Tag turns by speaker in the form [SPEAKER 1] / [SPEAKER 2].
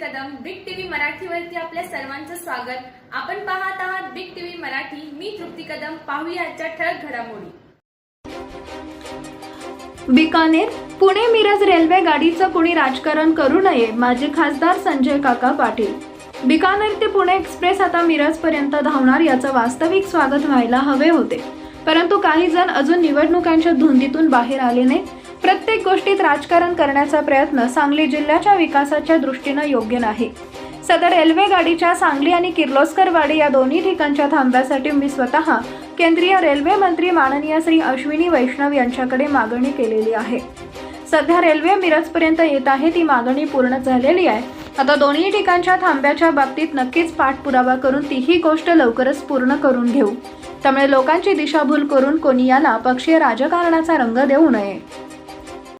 [SPEAKER 1] Kadam big TV मराठीवरती आपल्या सर्वांचं स्वागत. आपण पाहत आहात बिग टीव्ही मराठी. मी तृप्ती कदम. पाहूया आजच्या ठळक घडामोडी.
[SPEAKER 2] बिकानेर पुणे मिरज रेल्वे गाडीचं कुणी राजकारण करू नये माजी खासदार संजय काका पाटील. बिकानेर ते पुणे एक्सप्रेस आता मिरजपर्यंत धावणार याचं वास्तविक स्वागत व्हायला हवे होते. परंतु काही जण अजून निवडणुकांच्या धुंदीतून बाहेर आले नाही प्रत्येक गोष्टीत राजकारण करण्याचा प्रयत्न सांगली जिल्ह्याच्या विकासाच्या दृष्टीनं योग्य नाही. सदर रेल्वे गाडीच्या सांगली आणि किर्लोस्करवाडी या दोन्ही ठिकाणच्या थांब्यासाठी मी स्वतः केंद्रीय रेल्वे मंत्री माननीय श्री अश्विनी वैष्णव यांच्याकडे मागणी केलेली आहे. सध्या रेल्वे मिरजपर्यंत येत आहे ती मागणी पूर्ण झालेली आहे. आता दोन्ही ठिकाणच्या थांब्याच्या बाबतीत नक्कीच पाठपुरावा करून तीही गोष्ट लवकरच पूर्ण करून घेऊ. त्यामुळे लोकांची दिशाभूल करून कोणी याला पक्षीय राजकारणाचा रंग देऊ नये.